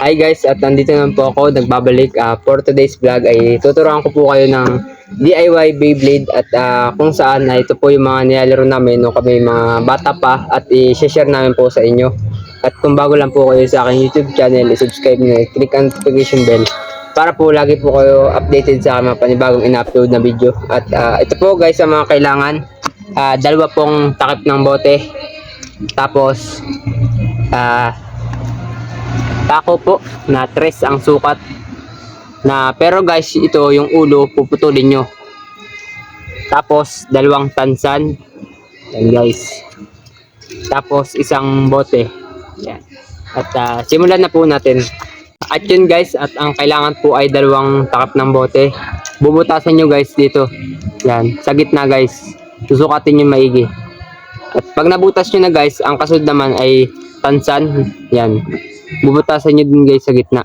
Hi guys, at nandito naman po ako, nagbabalik ah, for today's vlog ay tuturuan ko po kayo ng DIY Beyblade at ah, kung saan na ito po yung mga nilalaro namin nung kami mga bata pa at i-share namin po sa inyo. At kung bago lang po kayo sa aking YouTube channel, i-subscribe nyo, click ang notification bell para po lagi po kayo updated sa mga panibagong in-upload na video. At ah, ito po guys ang mga kailangan. Ah, dalawa pong takip ng bote. Tapos ah Tako po na tres ang sukat. Na pero guys, ito yung ulo puputulin nyo. Tapos dalawang tansan. Yan guys. Tapos isang bote. Yan. At ah, simulan na po natin. At yun guys, at ang kailangan po ay dalawang takap ng bote. Bubutasan nyo guys dito. Yan, sa gitna guys. Susukatin nyo maigi. At pag nabutas nyo na guys, ang kasunod naman ay tansan. Yan. Bubutasan nyo din guys sa gitna.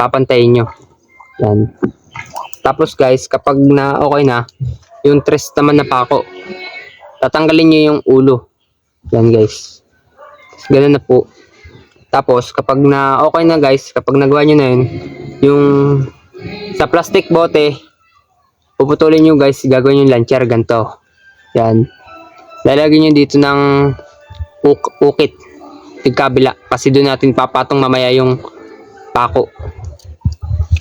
Papantayin nyo. Yan. Tapos guys, kapag na okay na, yung tres naman na pako, tatanggalin nyo yung ulo. Yan guys. Ganun na po. Tapos, kapag na okay na guys, kapag nagawa nyo na yun, yung sa plastic bote, puputulin nyo guys, gagawin yung launcher ganito. Yan. Lalagyan nyo dito ng uk- ukit yung kasi doon natin papatong mamaya yung pako.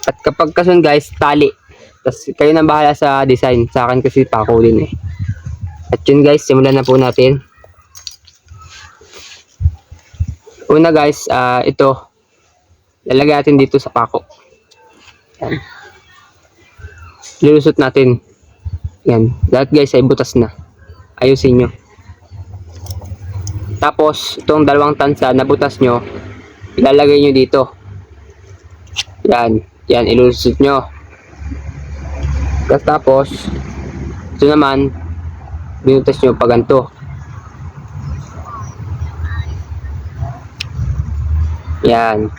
At kapag kasun guys, tali. Tapos kayo na bahala sa design. Sa akin kasi pako din eh. At yun guys, simulan na po natin. Una guys, ah ito. Lalagay natin dito sa pako. Yan. Lilusot natin. Yan. Lahat guys ay butas na. Ayusin nyo. Tapos, itong dalawang tansa na butas nyo, ilalagay nyo dito. Yan. Yan, ilulusot nyo. Tapos, tapos, ito naman, binutas nyo pa ganito. Yan.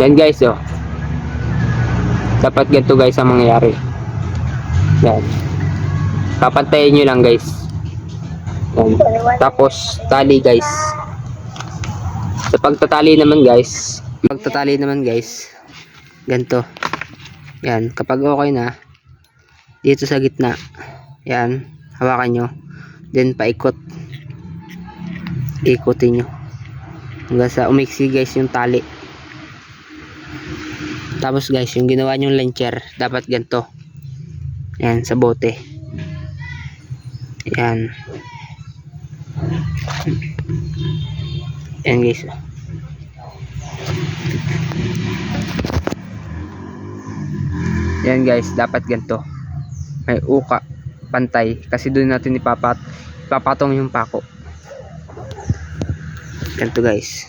Yan guys, oh. Dapat ganito guys ang mangyayari. Yan. Papantayin nyo lang guys. Yan. Tapos tali guys. Sa pagtatali naman guys, pagtatali naman guys, ganito. Yan, kapag okay na, dito sa gitna, yan, hawakan nyo. Then paikot. Ikutin nyo. Hanggang sa umiksi guys yung tali. Tapos guys, yung ginawa nyong launcher, dapat ganito. Yan, sa bote. Yan. Yan guys. oh. Yan guys, dapat ganito. May uka, pantay. Kasi doon natin ipapat, ipapatong yung pako. Ganito guys.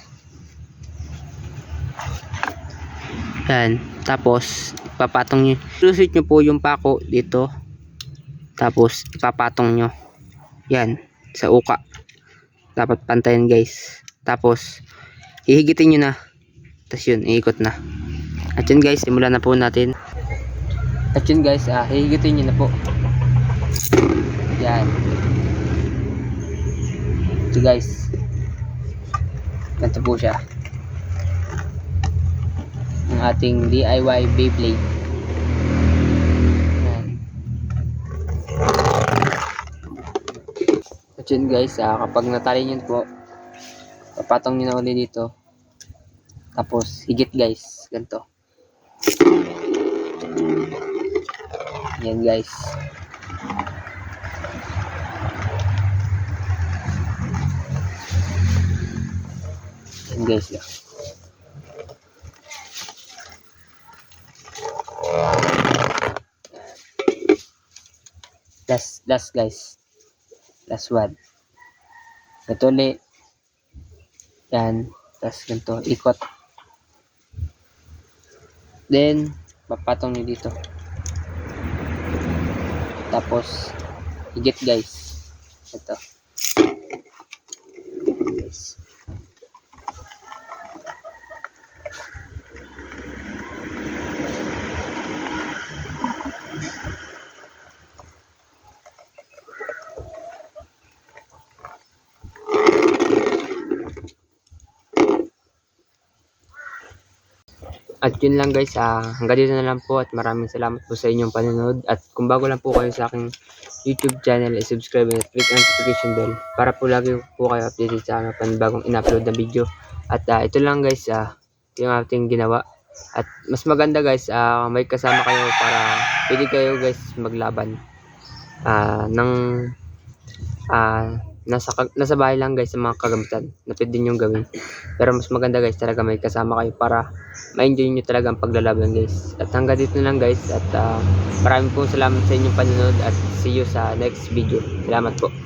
Yan. Tapos, ipapatong nyo. Lusit nyo po yung pako dito. Tapos, ipapatong nyo. Yan. Sa uka. Dapat pantayan guys. Tapos, ihigitin nyo na. Tapos yun, iikot na. At yun guys, simulan na po natin. At yun guys, ah, hihigitin nyo na po. Yan. Ito guys. Ganito po siya ang ating DIY Beyblade. Yan. At yun guys, ah, kapag natali nyo po, papatong nyo na ulit dito. Tapos, higit guys, ganito. Yan guys. Yan guys. Yeah. Last last guys. Last one. Ganito ulit. Yan. Tapos ganito. Ikot. Then papatong nyo dito. Tapos higit guys. Ito. Guys At yun lang guys, ah, hanggang dito na lang po at maraming salamat po sa inyong panonood. At kung bago lang po kayo sa aking YouTube channel, i-subscribe and click ang notification bell para po lagi po kayo updated sa mga panibagong in-upload na video. At ah, ito lang guys, ah, yung ating ginawa. At mas maganda guys, ah, may kasama kayo para pwede kayo guys maglaban. Ah, ng ah, nasa nasa bahay lang guys sa mga kagamitan na pwede nyo gawin. Pero mas maganda guys talaga may kasama kayo para ma-enjoy nyo talaga ang paglalaban guys. At hanggang dito na lang guys at ah, maraming pong salamat sa inyong panonood at see you sa next video. Salamat po.